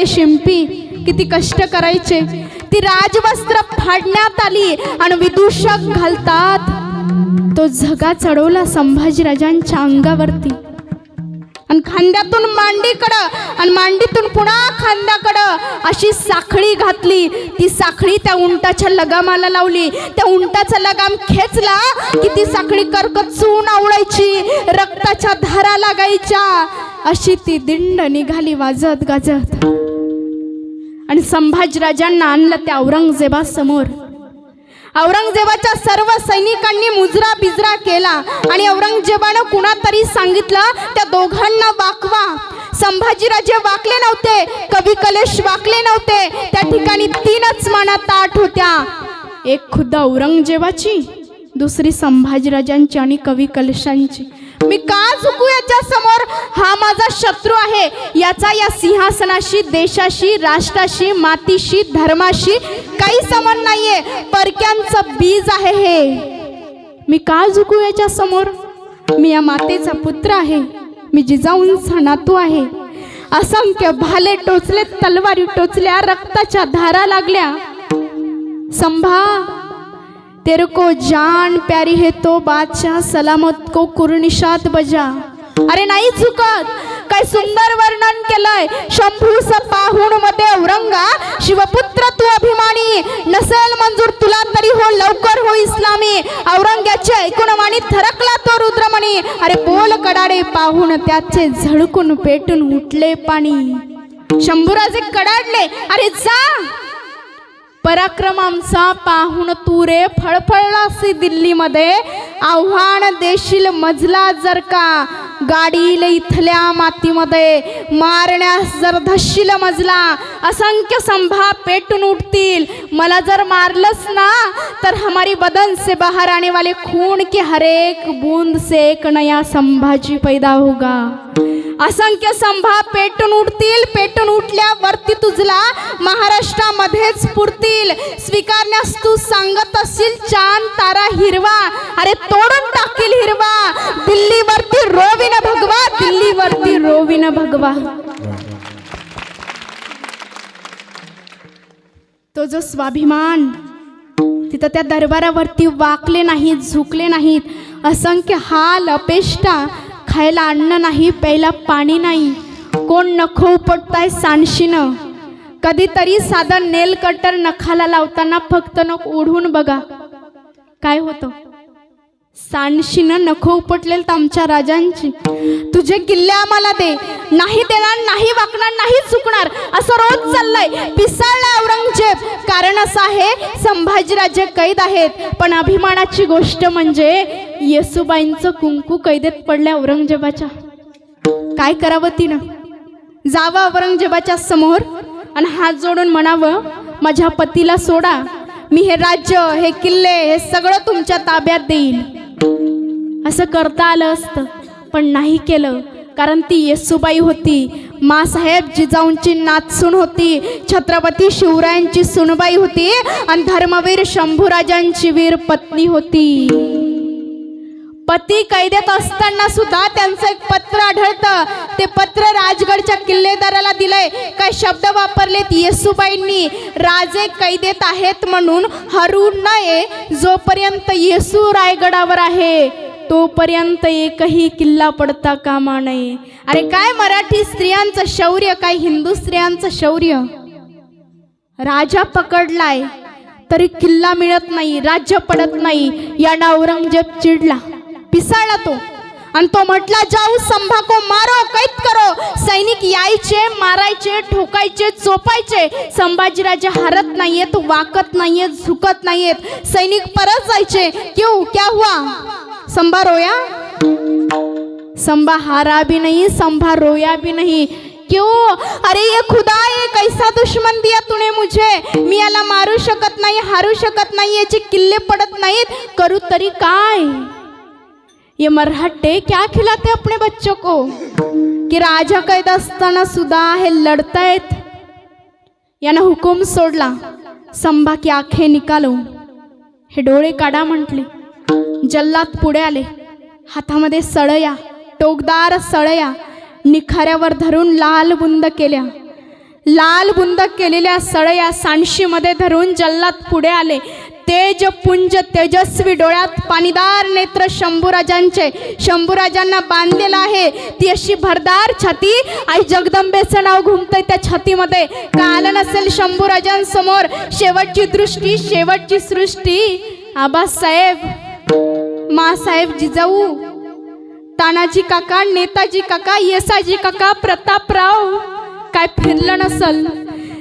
ते शिंपी किती कष्ट करायचे. ती राजवस्त्र फाडण्यात आली आणि विदूषक घालतात. तो झगा चढवला संभाजीराजांच्या अंगावरती. आणि खांद्यातून मांडीकडं आणि मांडीतून पुन्हा खांद्याकडं अशी साखळी घातली. ती साखळी त्या उंटाच्या लगामाला लावली. त्या उंटाचा लगाम खेचला की ती साखळी करकचून आवडायची रक्ताच्या धारा लागायच्या. अशी ती दिंड निघाली वाजत गाजत. आणि संभाजीराजांना आणलं त्या औरंगजेबासमोर औरंगजेबाच्या सर्व सैनिकांनी मुजरा बिजरा केला आणि औरंगजेबानं कुणातरी सांगितलं त्या दोघांना वाकवा. संभाजीराजे वाकले नव्हते कवी कलेश वाकले नव्हते. त्या ठिकाणी तीनच माना ताट होत्या. एक खुद्द औरंगजेबाची दुसरी संभाजीराजांची आणि कवी कलेशांची. मी का झुकू याच्या समोर? हा माझा शत्रू आहे. याचा या सिंहासनाशी देशाशी राष्ट्राशी मातीशी धर्माशी काही संबंध नाहीये. परक्यांचं बीज आहे हे. मी का झुकू याच्या समोर? मी या मातेचा पुत्र आहे. मी जिजाऊंचा नातू आहे. असंख्य भाले टोचले तलवारी टोचल्या रक्ताच्या धारा लागल्या. संभा तेरे को जान प्यारी है तो बादशाह सलामत को कुरनिशात बजा। अरे नाही चुकत काय सुंदर वर्णन केलंय. शंभूस पाहुणमध्ये औरंगा शिवपुत्र तू अभिमानी. नसेल मंजूर तुला तरी हो लवकर हो इस्लामी. औरंग्याचे ऐकून वाणी थरकला तो रुद्रमणी. अरे बोल कडाडे पाहून त्याचे झळकून पेटून उठले पाणी. शंभूराजे कडाडले अरे जा. पराक्रम आमचा पाहून तू रे फळफळलासी दिल्लीमध्ये आव्हान देशील मजला जर का गाडील इथल्या मातीमध्ये मारण्यास जर धशील मजला असंख्य संभा पेटून उठतील. मला जर मारलंच ना तर हमारी बदन से बाहर आने वाले खून के हरेक बूंद से एक नया संभाजी पैदा होगा. असंख्य संभा पेटून उठतील पेटून उठल्यावरती तुझला महाराष्ट्रामध्येच पुरतील. स्वीकारण्यास तू सांगत असशील चांद तारा हिरवा. अरे तोडून टाकील हिरवा. दिल्लीवरती रोज भगवा रोविन भगवा. तो जो स्वाभिमान तिथं त्या दरबारावरती वाकले नाहीत झुकले नाहीत असंख्य हाल अपेष्टा खायला अन्न नाही प्यायला पाणी नाही. कोण नखो उपटताय सांडशीनं? कधीतरी साधं नेल कटर नखाला लावताना फक्त नख ओढून बघा. काय होतं? सांडशीनं नखो उपटलेल तर आमच्या राजांची. तुझे किल्ले आम्हाला दे. नाही देणार नाही वाकणार नाही चुकणार. असं रोज चाललंय. पिसाळला औरंगजेब. कारण असं आहे संभाजीराजे कैद आहेत. पण अभिमानाची गोष्ट म्हणजे येसुबाईंचं कुंकू कैदेत पडल्या औरंगजेबाच्या. काय करावं तिनं? जावं औरंगजेबाच्या समोर आणि हात जोडून म्हणावं माझ्या पतीला सोडा. मी हे राज्य हे किल्ले हे सगळं तुमच्या ताब्यात देईल असं करता आलं असतं पण नाही केलं कारण ती येसुबाई होती. मासाहेब जिजाऊंची नातसून होती छत्रपती शिवरायांची सुनबाई होती आणि धर्मवीर शंभूराजांची वीर पत्नी होती. पती कैदेत असताना सुद्धा त्यांचं एक पत्र आढळतं. ते पत्र राजगडच्या किल्लेदाराला दिलंय. काय शब्द वापरलेत येसूबाईंनी. राजे कैदेत आहेत म्हणून हरू नये. जोपर्यंत येसू रायगडावर आहे तोपर्यंत एकही किल्ला पडता कामा नये. अरे काय मराठी स्त्रियांचं शौर्य काय हिंदू स्त्रियांचं शौर्य? राजा पकडलाय तरी किल्ला मिळत नाही राज्य पडत नाही. यानं औरंगजेब चिडला. पिसाळला तो. आणि तो म्हटला जाऊ संभा को मारो कैद करो. सैनिक यायचे मारायचे ठोकायचे चोपायचे. संभाजीराजे हारत नाहीयेत वाकत नाहीयेत झुकत नाहीयेत. सैनिक परत जायचे. क्यों? क्या हुआ? संभा रोया? संभा हारा भी नहीं संभा रोया भी नहीं. क्यों? अरे ये खुदा ये कैसा दुश्मन दिया तूने मुझे? मी याला मारू शकत नाही हारू शकत नाही याचे किल्ले पडत नाहीत. करू तरी काय? ये मरहट्टे क्या खिलाते अपने बच्चों को? कि राजा कैद असताना सुद्धा हे लढतायत यानं हुकूम सोडला संभा की आखे निकालो। हे डोळे काढा म्हटले जल्लात पुढे आले हातामध्ये सळया टोकदार सळया निखाऱ्यावर धरून लाल बुंद केल्या। लाल बुंद केलेल्या सळया सांडशीमध्ये धरून जल्लाद पुढे आले। तेज पुंज तेजस्वी डोळ्यात पाणीदार नेत्र शंभूराजांचे. शंभूराजांना बांधलेलं आहे. ती अशी भरदार छाती. आई जगदंबेचं नाव घुमतंय त्या छातीमध्ये. का आलं नसेल शंभूराजांसमोर. शेवटची दृष्टी शेवटची सृष्टी. आबासाहेब मासाहेब जिजाऊ तानाजी काका नेताजी काका येसाजी काका प्रतापराव काय फिरलं नसल?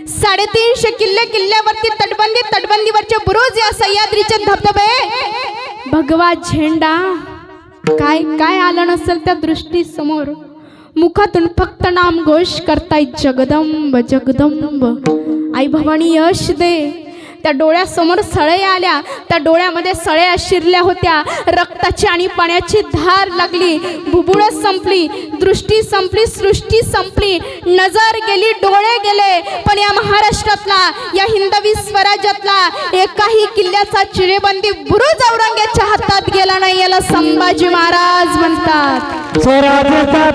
साडेतीनशे किल्ले किल्ल्यावरती तटबंदी तटबंदीवरचे बुरुज या सह्याद्रीचे धबधबे. भगवा झेंडा. काय काय आलं नसेल त्या दृष्टी समोर मुखातून फक्त नाम घोष करताय जगदंब जगदंब. आई भवानी यश दे. त्या डोळ्यासमोर सळे आल्या. त्या डोळ्यामध्ये सळ्या शिरल्या होत्या. रक्ताची आणि पाण्याची धार लागली. भुबुळ संपली. दृष्टी संपली. सृष्टी संपली. नजर गेली. डोळे गेले. पण या महाराष्ट्रातला या हिंदवी स्वराज्यातला एकाही किल्ल्याचा चिरेबंदी बुरुज औरंगजेबाच्या हातात गेला नाही. याला संभाजी महाराज म्हणतात. स्वराज्याचा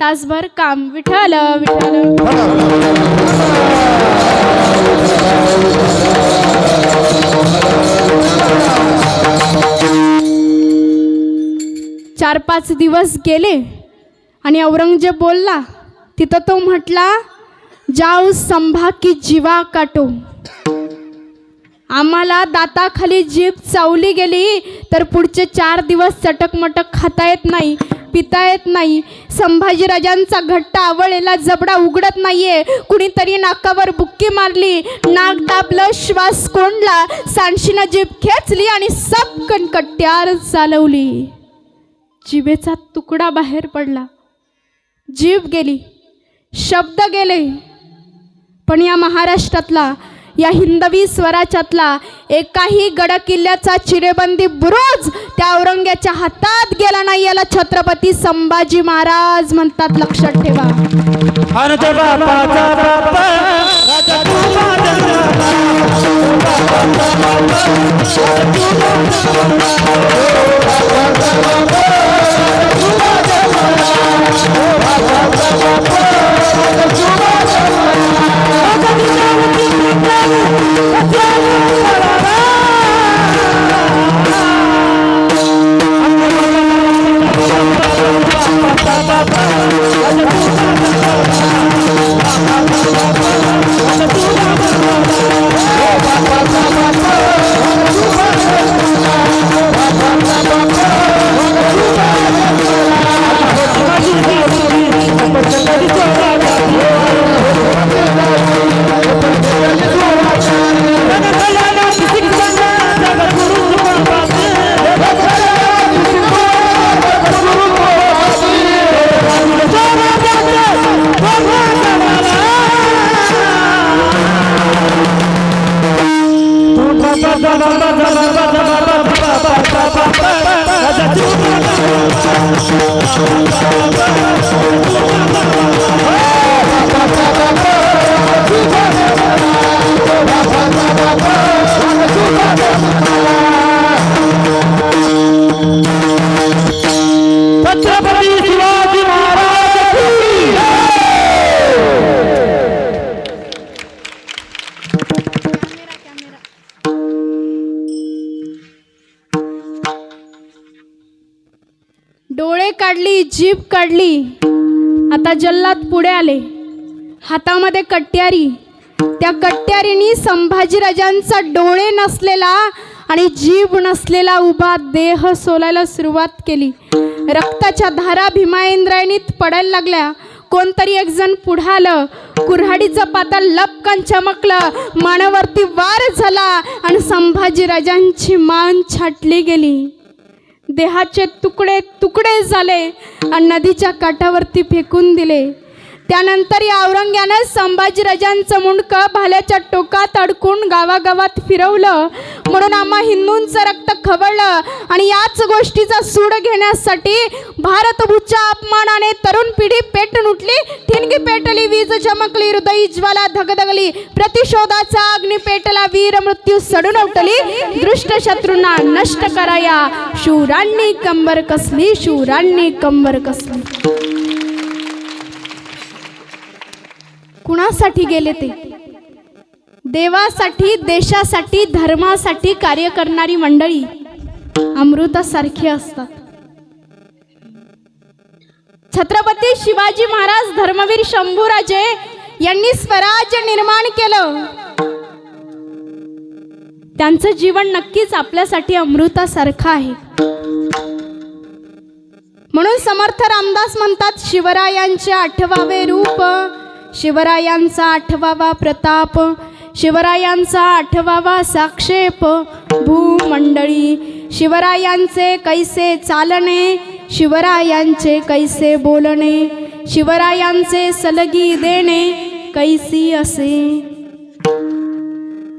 तासभर काम विठ्ठल विठ्ठल. चार पाच दिवस गेले आणि औरंगजेब बोलला तिथं तो म्हटला जाऊ संभा की जीवा काटो. आम्हाला दाताखाली जीभ चावली गेली तर पुढचे चार दिवस चटकमटक खाता येत नाही. पिता येत नाही. संभाजीराजांचा घट्ट आवळलेला जबडा उघडत नाहीये. कुणीतरी नाकावर बुक्की मारली. नाक दाबलं श्वास कोंडला. सांडशीनं जीभ खेचली आणि सब कट्यार चालवली. जिभेचा तुकडा बाहेर पडला. जीभ गेली. शब्द गेले. पण या महाराष्ट्रातला या हिंदवी स्वराज्यातला एकाही गड किल्ल्याचा चिरेबंदी बुरुज त्या औरंग्याच्या हातात गेला नाही याला छत्रपती संभाजी महाराज म्हणतात लक्षात ठेवा डोळे काढली जीभ काढली. आता जल्लाद पुढे आले. हातामध्ये कट्यारी. त्या कट्यारीनी संभाजीराजांचा डोळे नसलेला आणि जीभ नसलेला उभा देह सोलायला सुरुवात केली. रक्ताच्या धारा भीमायंद्रायणीत पडायला लागल्या. कोणतरी एक जण पुढं आलं. कुऱ्हाडीचं पाता लपकन चमकलं. मानावरती वार झाला आणि संभाजीराजांची मान छाटली गेली. देहाचे तुकडे तुकडे झाले आणि नदीच्या काठावरती फेकून दिले. त्यानंतर या औरंग्यानं संभाजीराजांचं मुंडकं भाल्याच्या टोकात अडकून गावागावात फिरवलं. म्हणून आम्हा हिंदूंचं रक्त खवळलं आणि याच गोष्टीचा सूड घेण्यासाठी भारतभूच्या अपमानाने तरुण पिढी पेटून उठली ठिणगी पेटली वीज चमकली हृदयी ज्वाला धगधगली. प्रतिशोधाचा अग्नी पेटला वीर मृत्यू सडून उठली दृष्ट शत्रूंना नष्ट कराया. शूरांनी कंबर कसली शूरांनी कंबर कसली. कुणासाठी गेले ते? देवासाठी देशासाठी धर्मासाठी कार्य करणारी मंडळी अमृतासारखी असतात. छत्रपती शिवाजी महाराज धर्मवीर शंभूराजे यांनी स्वराज्य निर्माण केलं. त्यांचं जीवन नक्कीच आपल्यासाठी अमृतासारखं आहे. म्हणून समर्थ रामदास म्हणतात शिवरायांचे आठवावे रूप शिवरायांचा आठवावा प्रताप शिवरायांचा आठवावा साक्षेप. भूमंडळी शिवरायांचे कैसे चालणे? शिवरायांचे कैसे बोलणे? शिवरायांचे सलगी देणे कैसी असे?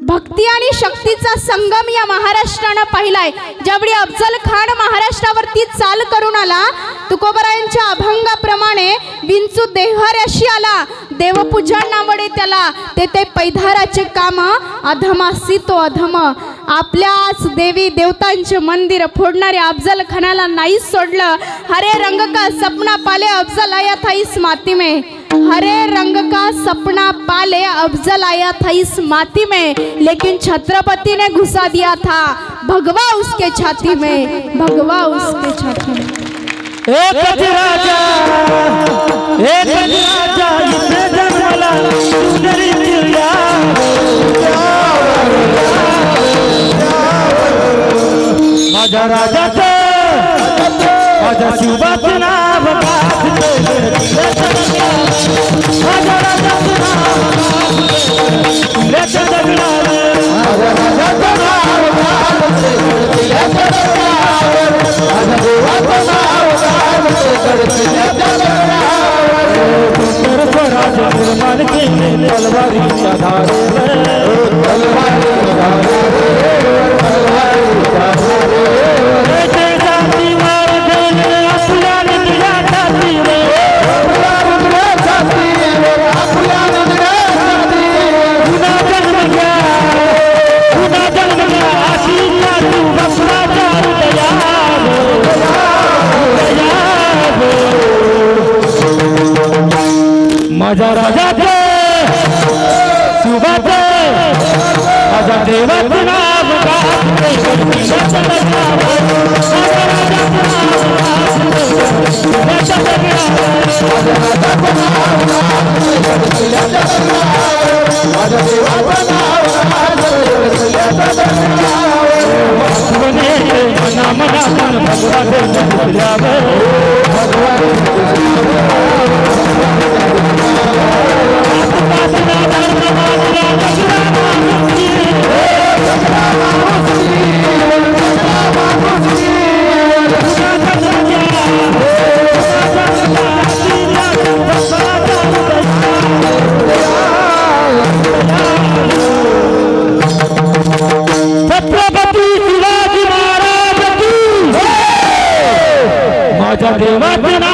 भक्ती आणि शक्तीचा संगम या महाराष्ट्रानं पाहिलाय. ज्यावेळी अफजल खान महाराष्ट्रावरती चाल करून आला तुकोबरायांच्या अभंगाप्रमाणे विंचू देव्हाऱ्याशी आला. देवपूजा नावडे त्याला ते ते पैधाराचे काम अधमासी तो अधम. आपल्याच देवी देवतांचे मंदिर फोडणाऱ्या अफजल खानाला नाही सोडलं. हरे रंग का सपना पाले अफजल आया थाईस माती में हरे रंग का सपना पाले अफजल आया था इस माटी में, लेकिन छत्रपति ने घुसा दिया था। भगवा उसके छाती में, भगवा उसके छाती में। एकच राजा एकच राजा सुंदरी गाजते. माझ्या राजाचं नाव Bateu, bateu na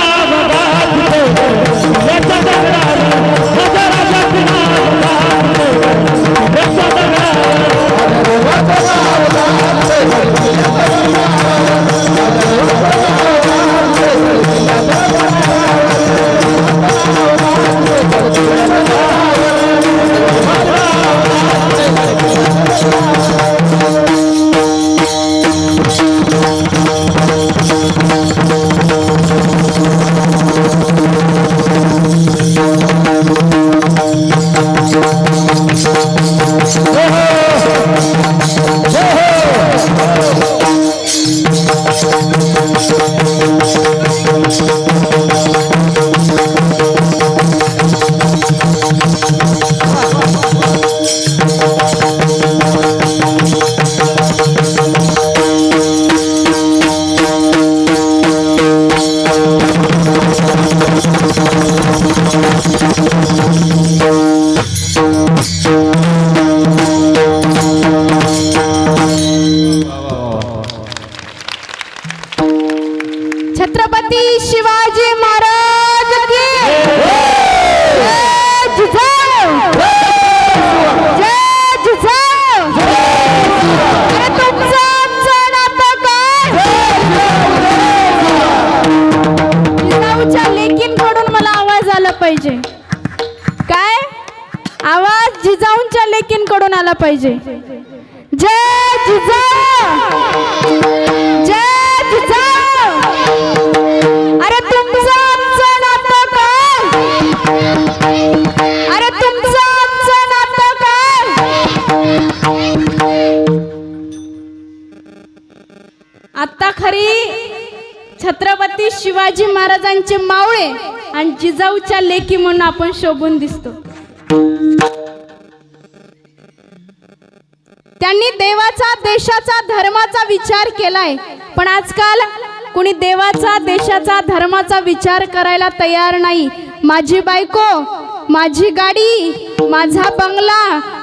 पाहिजे. काय? आवाज जिजाऊंच्या लेकींकडून आला पाहिजे. जय जिजाऊ! जय जिजाऊ! अरे तुमचं आमचं नातं काय? अरे तुमचं आमचं नातं काय? आता खरी छत्रपती शिवाजी महाराजांचे मावळे आणि जिजाऊच्या लेकी म्हणून आपण शोभून दिसतो. त्यांनी देवाचा देशाचा धर्माचा विचार केलाय. पण आजकाल कुणी देवाचा देशाचा धर्माचा विचार करायला तयार नाही. माझी बायको माझी गाडी माझा बंगला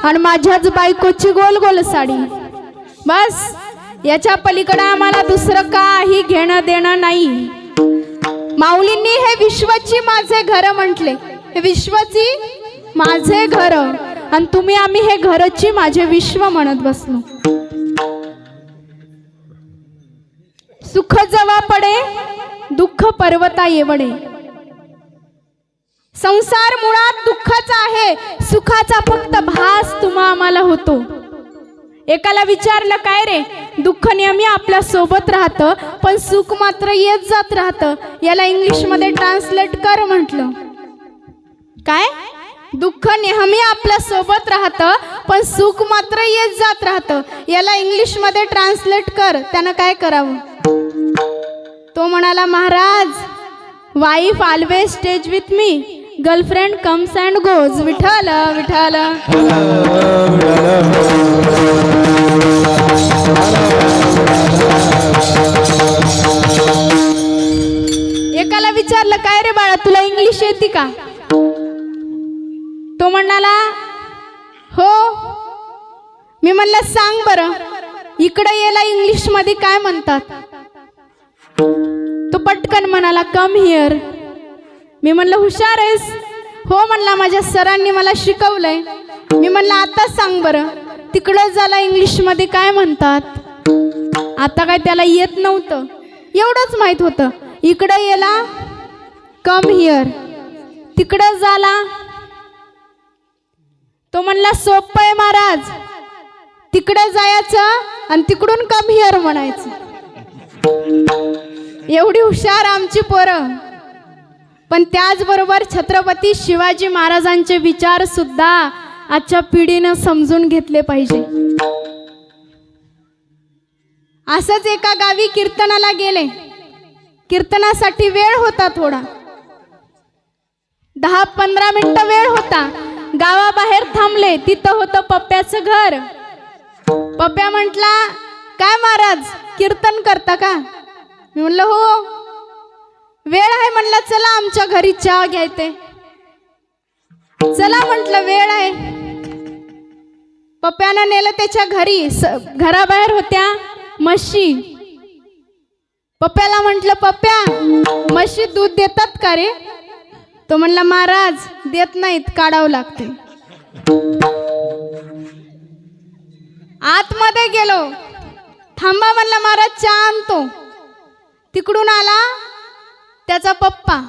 आणि माझ्याच बायकोची गोल गोल साडी. बस याच्या पलीकडे आम्हाला दुसरं काही घेणं देणं नाही. माऊलींनी हे विश्वची माझे घर म्हटले. हे विश्वची माझे घर. आणि तुम्ही आम्ही हे घरची माझे विश्व म्हणत बसलो. सुख जवा पडे दुःख पर्वता येवडे. संसार मुळात दुःखाचा आहे. सुखाचा फक्त भास तुम्हा आम्हाला होतो. एकाला विचारलं काय रे? दुःख नेहमी आपल्यासोबत राहतं पण सुख मात्र येत जात राहतं. याला इंग्लिशमध्ये ट्रान्सलेट कर म्हटलं. काय? दुःख नेहमी आपल्यासोबत राहतं पण सुख मात्र येत जात राहतं. याला इंग्लिशमध्ये ट्रान्सलेट कर त्यानं काय करावं? तो म्हणाला Maharaj wife always stays with me girlfriend comes and goes Vitthal Vitthal एकाला विचारलं काय रे बाळा तुला इंग्लिश येते का? तो म्हणाला हो. मी म्हणलं सांग बरं इकडे याला इंग्लिशमध्ये काय म्हणतात? तो पटकन म्हणाला कम हिअर मी म्हणलं हुशार आहेस. हो म्हणला माझ्या सरांनी मला शिकवलंय. मी म्हणलं आता सांग बरं तिकडं झाला इंग्लिशमध्ये काय म्हणतात? आता काय त्याला येत नव्हतं. एवढंच माहीत होतं. इकडं येला कम हिअर तिकडं झाला तो म्हणला सोप्प आहे महाराज तिकडं जायचं आणि तिकडून कम हिअर म्हणायचं. एवढी हुशार आमची पोरं. पण त्याचबरोबर छत्रपती शिवाजी महाराजांचे विचार सुद्धा आजच्या पिढीनं समजून घेतले पाहिजे. असंच एका गावी कीर्तनाला गेले. कीर्तनासाठी वेळ होता थोडा. दहा पंधरा मिनिट वेळ होता. गावाबाहेर थांबले. तिथं होतं पप्प्याचं घर. पप्प्या म्हटला काय महाराज कीर्तन करता का? मी म्हणलं हो. वेळ आहे म्हणलं चला आमच्या घरी चहा घ्यायचे चला म्हटलं वेळ आहे. पप्प्यानं नेलं त्याच्या घरी स घराबाहेर होत्या म्हशी. पप्प्याला म्हटलं पप्प्या म्हशी दूध देतात का रे? तो म्हणला महाराज देत नाहीत काढावं लागते. आतमध्ये गेलो. थांबा म्हणला महाराज चहा आणतो. तिकडून आला. त्याचा पप्पा.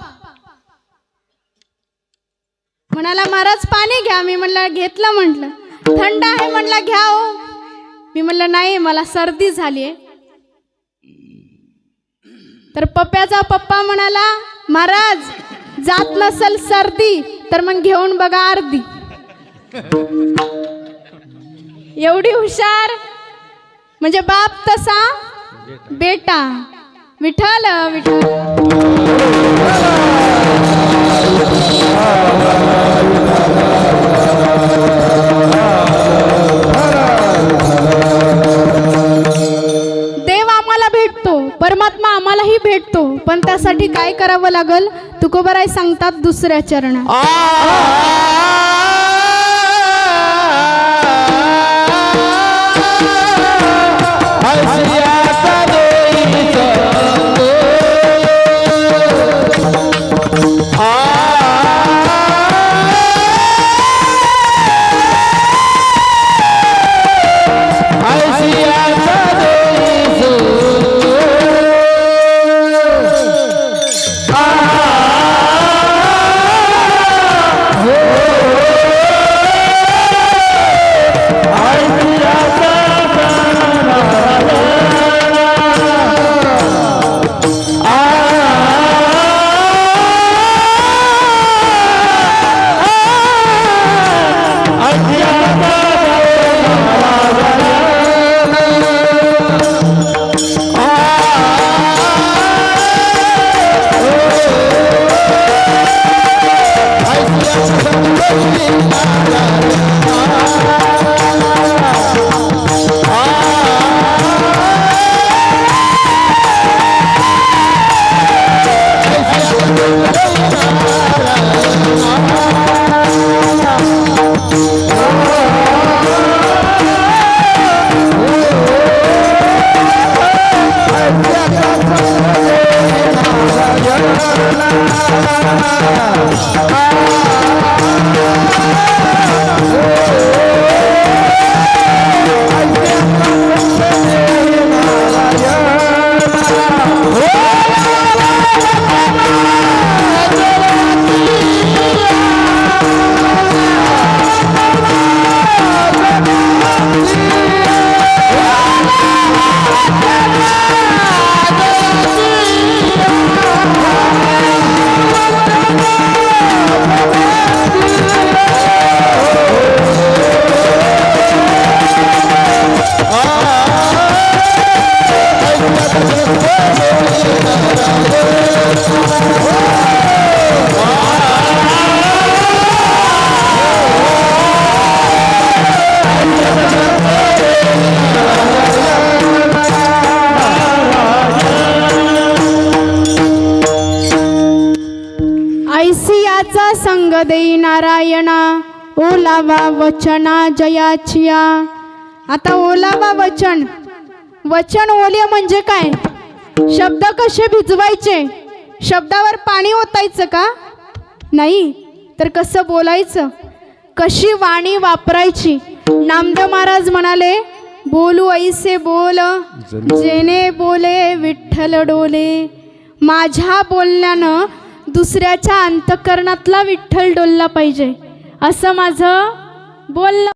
म्हणाला महाराज पाणी घ्या. मी म्हणलं घेतलं म्हटलं. थंड आहे. म्हणला घ्या हो. मी म्हणलं नाही मला सर्दी झाली आहे तर पप्प्याचा पप्पा म्हणाला महाराज जात नसल सर्दी तर मग घेऊन बघा अर्धी. एवढी हुशार? म्हणजे बाप तसा बेटा. विठ्ठल विठ्ठल. देव आम्हाला भेटतो परमात्मा आम्हालाही भेटतो पण त्यासाठी काय करावं लागल? तुकोबराय सांगतात दुसऱ्या चरणात. ओलावा वचना जयाचिया आता ओलावा वचन. वचन ओले म्हणजे काय? शब्द कसे भिजवायचे? शब्दावर पाणी ओतायचं का? नाही. तर कसं बोलायचं? कशी वाणी वापरायची? नामदेव महाराज म्हणाले बोलू ऐसे बोल जेने बोले विठ्ठल डोले. माझ्या बोलण्यानं दुसऱ्याच्या अंतकरणातला विठ्ठल डोलला पाहिजे. असं माझं बोलणं